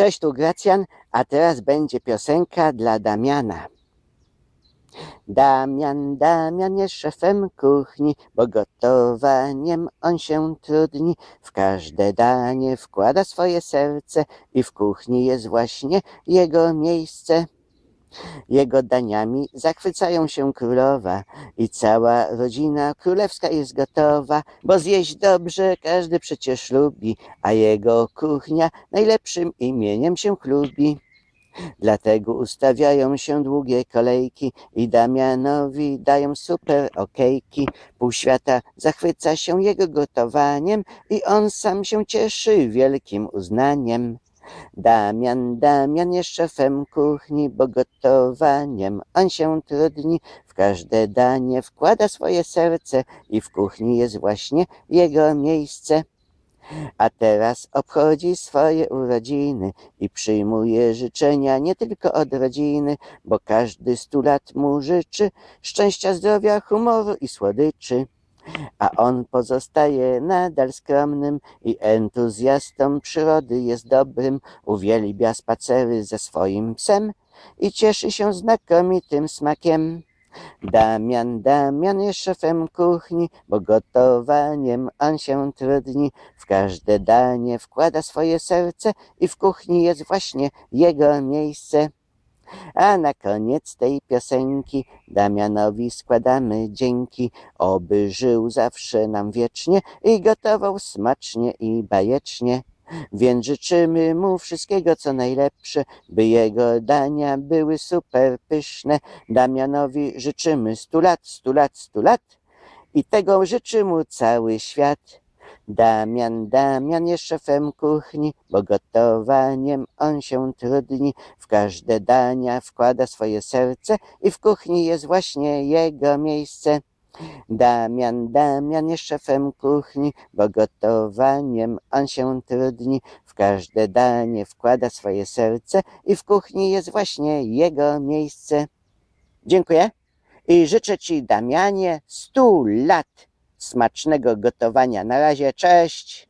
Cześć, tu Gracjan, a teraz będzie piosenka dla Damiana. Damian, Damian jest szefem kuchni, bo gotowaniem on się trudni. W każde danie wkłada swoje serce i w kuchni jest właśnie jego miejsce. Jego daniami zachwycają się królowa i cała rodzina królewska jest gotowa, bo zjeść dobrze każdy przecież lubi, a jego kuchnia najlepszym imieniem się chlubi. Dlatego ustawiają się długie kolejki i Damianowi dają super okejki. Pół świata zachwyca się jego gotowaniem i on sam się cieszy wielkim uznaniem. Damian, Damian jest szefem kuchni, bo gotowaniem on się trudni. W każde danie wkłada swoje serce i w kuchni jest właśnie jego miejsce. A teraz obchodzi swoje urodziny i przyjmuje życzenia nie tylko od rodziny, bo każdy stu lat mu życzy szczęścia, zdrowia, humoru i słodyczy. A on pozostaje nadal skromnym i entuzjastą przyrody jest dobrym, uwielbia spacery ze swoim psem i cieszy się znakomitym smakiem. Damian, Damian jest szefem kuchni, bo gotowaniem on się trudni. W każde danie wkłada swoje serce i w kuchni jest właśnie jego miejsce. A na koniec tej piosenki Damianowi składamy dzięki, oby żył zawsze nam wiecznie i gotował smacznie i bajecznie. Więc życzymy mu wszystkiego co najlepsze, by jego dania były super pyszne. Damianowi życzymy stu lat, stu lat, stu lat i tego życzy mu cały świat. Damian, Damian jest szefem kuchni, bo gotowaniem on się trudni. W każde dania wkłada swoje serce i w kuchni jest właśnie jego miejsce. Damian, Damian jest szefem kuchni, bo gotowaniem on się trudni. W każde danie wkłada swoje serce i w kuchni jest właśnie jego miejsce. Dziękuję i życzę Ci, Damianie, stu lat smacznego gotowania. Na razie, cześć!